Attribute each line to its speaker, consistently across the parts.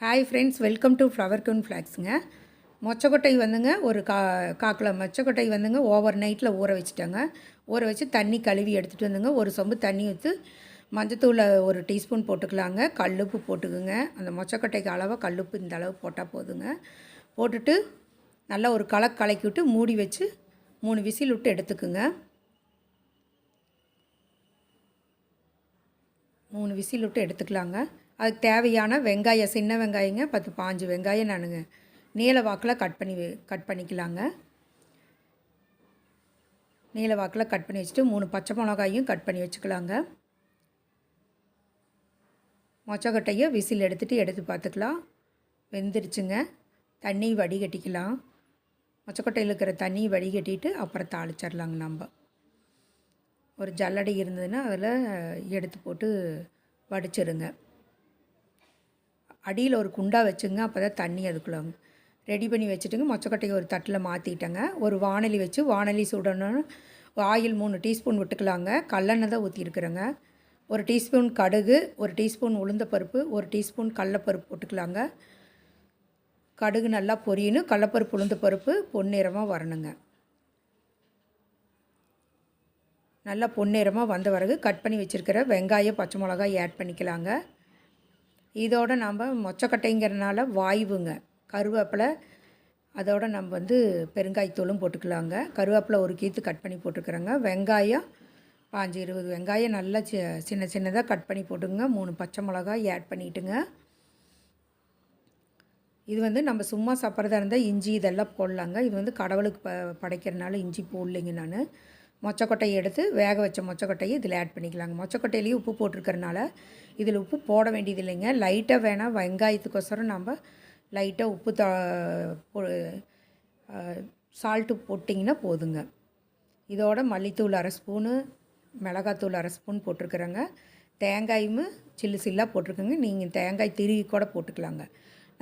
Speaker 1: Hi friends welcome to flower gown ஃப்ளாக்ஸுங்க மொச்சக்கொட்டை வந்துங்க ஒரு கா காக்கில் மொச்சக்கொட்டை வந்துங்க ஓவர் நைட்டில் ஊற வச்சுட்டாங்க. ஊற வச்சு தண்ணி கழுவி எடுத்துகிட்டு வந்துங்க. ஒரு சொம்பு தண்ணி ஊற்றி மஞ்சத்தூளை ஒரு டீஸ்பூன் போட்டுக்கலாங்க. கல்லுப்பு போட்டுக்குங்க. அந்த மொச்சக்கொட்டைக்கு அளவாக கல்லுப்பு இந்த அளவு போட்டால் போதுங்க. போட்டுட்டு நல்லா ஒரு கலக்கு கலக்கி விட்டு மூடி வச்சு மூணு விசில் விட்டு எடுத்துக்குங்க. மூணு விசில் விட்டு எடுத்துக்கலாங்க. அதுக்கு தேவையான வெங்காயம் சின்ன வெங்காயங்க பத்து பாஞ்சு வெங்காயம் நானுங்க. நீல வாக்கில் கட் பண்ணி கட் பண்ணிக்கலாங்க. நீல வாக்கில் கட் பண்ணி வச்சுட்டு மூணு பச்சை மிளகாயும் கட் பண்ணி வச்சுக்கலாங்க. மொச்சக்கொட்டையை விசில் எடுத்துகிட்டு எடுத்து பார்த்துக்கலாம். வெந்துருச்சுங்க. தண்ணி வடிகட்டிக்கலாம். மொச்சக்கொட்டையில் இருக்கிற தண்ணி வடிகட்டிட்டு அப்புறம் தாளிச்சிடலாங்க நம்ம. ஒரு ஜல்லடை இருந்ததுன்னா அதில் எடுத்து போட்டு வடிச்சிருங்க. அடியில் ஒரு குண்டா வச்சுங்க அப்போ தான் தண்ணி அதுக்குள்ள ரெடி பண்ணி வச்சுட்டுங்க மொச்சக்கட்டையை ஒரு தட்டில் மாற்றிட்டேங்க ஒரு வாணலி வச்சு வாணலி சுடணும்னு ஆயில் மூணு டீஸ்பூன் விட்டுக்கலாங்க. கல்லெண்ணெய் தான் ஊற்றிருக்குறேங்க ஒரு டீஸ்பூன் கடுகு ஒரு டீஸ்பூன் உளுந்தப்பருப்பு ஒரு டீஸ்பூன் கடலப்பருப்பு போட்டுக்கலாங்க. கடுகு நல்லா பொரியணும் கடலப்பருப்பு உளுந்தப்பருப்பு பொன்னிறமாக வரணுங்க. நல்லா பொன்னிறமாக வந்த பிறகு கட் பண்ணி வச்சுருக்கிற வெங்காயம் பச்சை மிளகாய் ஆட் பண்ணிக்கலாங்க. இதோடு நம்ம மொச்சக்கட்டைங்கிறனால வாய்வுங்க. கருவேப்பிலை அதோட நம்ம வந்து பெருங்காயத்தூளும் போட்டுக்கலாங்க. கருவேப்பிலை ஒரு கீத்து கட் பண்ணி போட்டுக்கிறோங்க. வெங்காயம் பாஞ்சு இருபது வெங்காயம் நல்லா சி சின்ன சின்னதாக கட் பண்ணி போட்டுங்க மூணு பச்சை மிளகாய் ஆட் பண்ணிட்டுங்க. இது வந்து நம்ம சும்மா சாப்பிட்றதா இருந்தால் இஞ்சி இதெல்லாம் போடலாங்க. இது வந்து கடவுளுக்கு ப படைக்கிறனால இஞ்சி போடலைங்க நான். மொச்சக்கொட்டையை எடுத்து வேக வச்ச மொச்சக்கொட்டையை இதில் ஆட் பண்ணிக்கலாங்க. மொச்சக்கொட்டையிலேயே உப்பு போட்டிருக்கறனால இதில் உப்பு போட வேண்டியது இல்லைங்க. லைட்டாக வேணால் வெங்காயத்துக்கோசரம் நம்ம லைட்டாக உப்பு த சால்ட்டு போட்டிங்கன்னா போதுங்க. இதோட மல்லித்தூள் அரை ஸ்பூனு மிளகாத்தூள் அரை ஸ்பூன் போட்டிருக்கிறேங்க. தேங்காயும் சில்லு சில்லாக போட்டிருக்கோங்க. நீங்கள் தேங்காய் திருவி கூட போட்டுக்கலாங்க.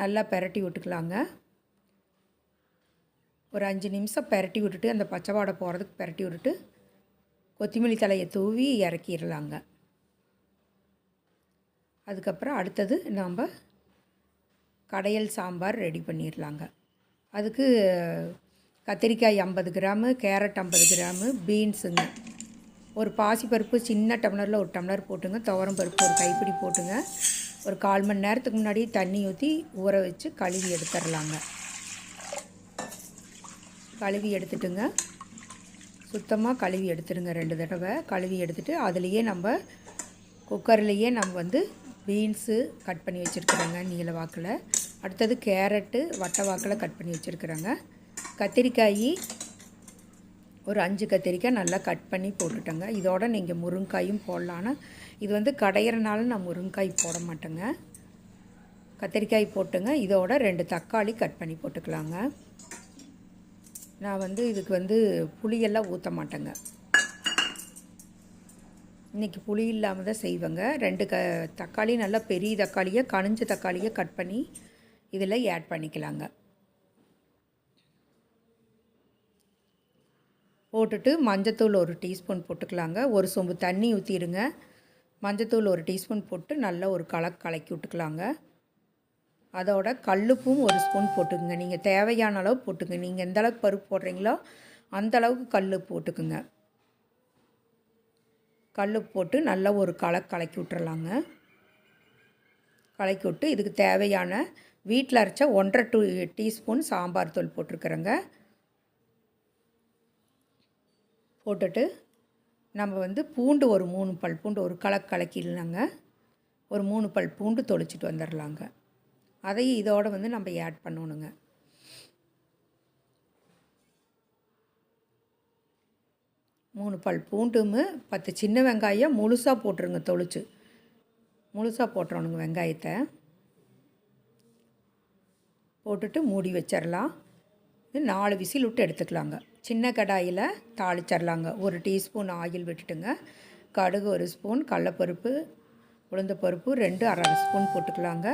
Speaker 1: நல்லா பெரட்டி விட்டுக்கலாங்க. ஒரு அஞ்சு நிமிஷம் பெரட்டி விட்டுட்டு அந்த பச்சை வாடை போகிறதுக்கு பெரட்டி விட்டுட்டு கொத்தமல்லி தலையை தூவி இறக்கிடலாங்க. அதுக்கப்புறம் அடுத்தது நாம் கடையல் சாம்பார் ரெடி பண்ணிடலாங்க. அதுக்கு கத்திரிக்காய் ஐம்பது கிராமு கேரட் ஐம்பது கிராமு பீன்ஸுங்க. ஒரு பாசிப்பருப்பு சின்ன டம்ளரில் ஒரு டம்ளர் போட்டுங்க. துவரம் பருப்பு ஒரு கைப்பிடி போட்டுங்க. ஒரு கால் மணி நேரத்துக்கு முன்னாடி தண்ணி ஊற்றி ஊற வச்சு கழுவி எடுத்துடலாங்க. கழுவி எடுத்துட்டுங்க. சுத்தமாக கழுவி எடுத்துடுங்க ரெண்டு தடவை. கழுவி எடுத்துட்டு அதுலேயே நம்ம குக்கர்லேயே நம்ம வந்து பீன்ஸு கட் பண்ணி வச்சுருக்குறோங்க நீல வாக்கில். அடுத்தது கேரட்டு வட்டை வாக்கில் கட் பண்ணி வச்சுருக்குறோங்க. கத்திரிக்காய் ஒரு அஞ்சு கத்திரிக்காய் நல்லா கட் பண்ணி போட்டுட்டேங்க. இதோட நீங்கள் முருங்காயும் போடலான்னு இது வந்து கடையிறனால நான் முருங்காய் போட மாட்டேங்க. கத்திரிக்காய் போட்டுங்க. இதோட ரெண்டு தக்காளி கட் பண்ணி போட்டுக்கலாங்க. நான் வந்து இதுக்கு வந்து புளியெல்லாம் ஊற்ற மாட்டேங்க. இன்றைக்கி புளி இல்லாமல் தான் செய்வேங்க. ரெண்டு க தக்காளி நல்லா பெரிய தக்காளியை கனிஞ்ச தக்காளியை கட் பண்ணி இதில் ஆட் பண்ணிக்கலாங்க. போட்டுட்டு மஞ்சத்தூள் ஒரு டீஸ்பூன் போட்டுக்கலாங்க. ஒரு சொம்பு தண்ணி ஊற்றிடுங்க மஞ்சத்தூள் ஒரு டீஸ்பூன் போட்டு நல்லா ஒரு கலக்கு கலக்கி விட்டுக்கலாங்க. அதோட கல்லுப்பும் ஒரு ஸ்பூன் போட்டுக்குங்க. நீங்கள் தேவையான அளவு போட்டுங்க நீங்கள் எந்த அளவுக்கு பருப்பு போடுறீங்களோ அந்த அளவுக்கு கல் போட்டுக்குங்க. கல் போட்டு நல்லா ஒரு களை கலக்கி விட்டுறலாங்க. கலக்கி விட்டு இதுக்கு தேவையான வீட்டில் அரைச்ச ஒன்றரை டூ டீஸ்பூன் சாம்பார் தூள் போட்டிருக்கிறேங்க. போட்டுட்டு நம்ம வந்து பூண்டு ஒரு மூணு பல் பூண்டு ஒரு கலக்கு கலக்கிடலாங்க. ஒரு மூணு பல் பூண்டு தொளிச்சிட்டு வந்துடலாங்க. அதையும் இதோடு வந்து நம்ம ஆட் பண்ணணுங்க. மூணு பல் பூண்டும் பத்து சின்ன வெங்காயம் முழுசாக போட்டுருங்க தொளிச்சு. முழுசாக போட்டுறணுங்க வெங்காயத்தை. போட்டுட்டு மூடி வச்சிடலாம் இது நாலு விசில் விட்டு எடுத்துக்கலாங்க. சின்ன கடாயில் தாளிச்சிடலாங்க ஒரு டீஸ்பூன் ஆயில் விட்டுட்டுங்க. கடுகு ஒரு ஸ்பூன் கடலப்பருப்பு உளுந்தப்பருப்பு ரெண்டு அரை ஸ்பூன் போட்டுக்கலாங்க.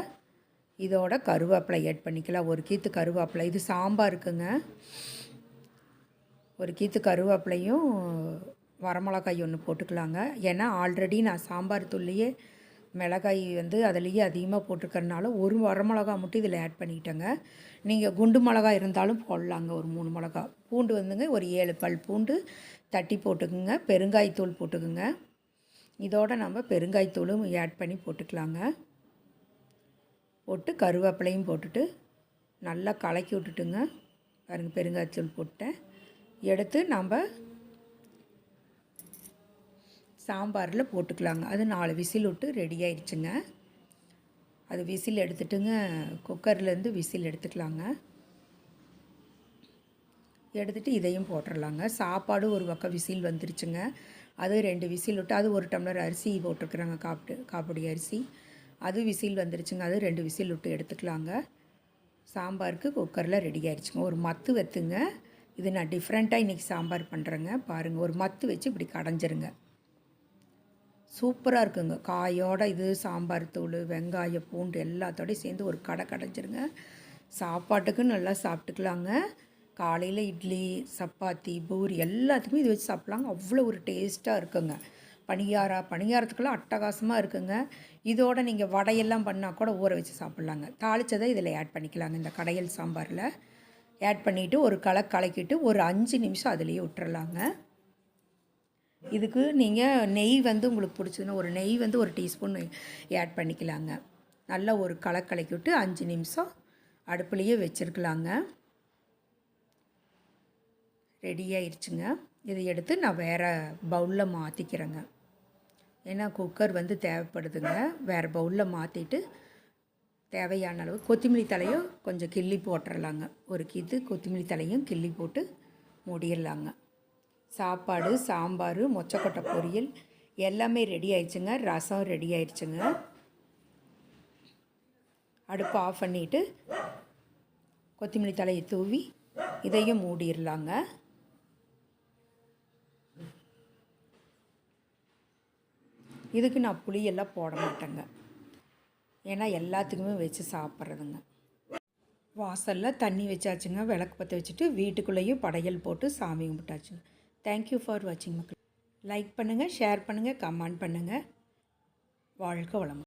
Speaker 1: இதோட கருவேப்பிலை ஆட் பண்ணிக்கலாம். ஒரு கீத்து கருவேப்பிலை. இது சாம்பார் இருக்குங்க. ஒரு கீத்து கருவேப்பிலையும் வரமிளகாய் ஒன்று போட்டுக்கலாங்க. ஏன்னா ஆல்ரெடி நான் சாம்பார் தூள்லேயே மிளகாய் வந்து அதுலேயே அதிகமாக போட்டிருக்கறனால ஒரு வரமிளகா மட்டும் இதில் ஆட் பண்ணிக்கிட்டேங்க நீங்கள் குண்டு மிளகா இருந்தாலும் போடலாங்க. ஒரு மூணு மிளகா. பூண்டு வந்துங்க. ஒரு ஏழு பல் பூண்டு தட்டி போட்டுக்குங்க. பெருங்காயத்தூள் போட்டுக்குங்க. இதோட நம்ம பெருங்காயத்தூளும் ஆட் பண்ணி போட்டுக்கலாங்க. போட்டு கருவேப்பிலையும் போட்டுட்டு நல்லா கலக்கி விட்டுட்டுங்க. பாருங்கள் பெருங்காய்ச்சல் போட்டேன். எடுத்து நம்ம சாம்பாரில் போட்டுக்கலாங்க. அது நாலு விசில் விட்டு ரெடி ஆயிடுச்சுங்க. அது விசில் எடுத்துட்டுங்க குக்கர்லேருந்து விசில் எடுத்துக்கலாங்க. எடுத்துகிட்டு இதையும் போட்டுடலாங்க சாப்பாடு ஒரு பக்கம் விசில் வந்துருச்சுங்க. அது ரெண்டு விசில் விட்டு அது ஒரு டம்ளர் அரிசி போட்டிருக்குறாங்க காப்பிட்டு காப்பிடி அரிசி. அது விசில் வந்துருச்சுங்க. அது ரெண்டு விசில் விட்டு எடுத்துக்கலாங்க. சாம்பாருக்கு குக்கரில் ரெடி ஆயிடுச்சுங்க. ஒரு மத்து வெத்துங்க. இது நான் டிஃப்ரெண்ட்டாக இன்றைக்கி சாம்பார் பண்ணுறேங்க பாருங்கள் ஒரு மத்து வச்சு இப்படி கடைஞ்சிருங்க. சூப்பராக இருக்குங்க. காயோட இது சாம்பார் தூள் வெங்காயம் பூண்டு எல்லாத்தோடையும் சேர்ந்து ஒரு கடை கடைஞ்சிருங்க. சாப்பாட்டுக்கு நல்லா சாப்பிட்டுக்கலாங்க. காலையில் இட்லி சப்பாத்தி பூரி எல்லாத்துக்குமே இது வச்சு சாப்பிட்லாங்க. அவ்வளோ ஒரு டேஸ்ட்டாக இருக்குங்க. பணியாரா? பணியாரத்துக்கெல்லாம் அட்டகாசமாக இருக்குங்க. இதோட நீங்கள் வடையெல்லாம் பண்ணால் கூட ஊற வச்சு சாப்பிட்லாங்க. தாளித்ததை இதில் ஆட் பண்ணிக்கலாங்க. இந்த கடையல் சாம்பாரில் ஆட் பண்ணிவிட்டு ஒரு களை கலக்கிட்டு ஒரு அஞ்சு நிமிஷம் அதுலேயே விட்டுறலாங்க. இதுக்கு நீங்கள் நெய் வந்து உங்களுக்கு பிடிச்சதுன்னா ஒரு நெய் வந்து ஒரு டீஸ்பூன் ஆட் பண்ணிக்கலாங்க. நல்லா ஒரு களை கலக்கி விட்டு அஞ்சு நிமிஷம் அடுப்புலேயே வச்சுருக்கலாங்க. ரெடி ஆயிடுச்சுங்க இதை எடுத்து நான் வேறு பவுலில் மாற்றிக்கிறேங்க ஏன்னா குக்கர் வந்து தேவைப்படுதுங்க. வேறு பவுலில் மாற்றிட்டு தேவையான அளவு கொத்தமல்லி தலையும் கொஞ்சம் கிள்ளி போட்டுடலாங்க ஒரு கிது கொத்தமல்லி தலையும் கிள்ளி போட்டு மூடிடலாங்க சாப்பாடு சாம்பார் மொச்சக்கொட்டை பொரியல் எல்லாமே ரெடி ஆயிடுச்சுங்க. ரசம் ரெடி ஆயிடுச்சுங்க. அடுப்பு ஆஃப் பண்ணிவிட்டு கொத்தமல்லி தலையை தூவி இதையும் மூடிடலாங்க இதுக்கு நான் புளியெல்லாம் போட மாட்டேங்க. ஏன்னா எல்லாத்துக்குமே வச்சு சாப்பிட்றதுங்க. வாசலில் தண்ணி வச்சாச்சுங்க விளக்கு பற்ற வச்சுட்டு வீட்டுக்குள்ளேயும் படையல் போட்டு சாமி கும்பிட்டாச்சுங்க. தேங்க்யூ ஃபார் வாட்சிங் மக்கள். லைக் பண்ணுங்கள் ஷேர் பண்ணுங்கள் கமெண்ட் பண்ணுங்கள் வாழ்க வளம்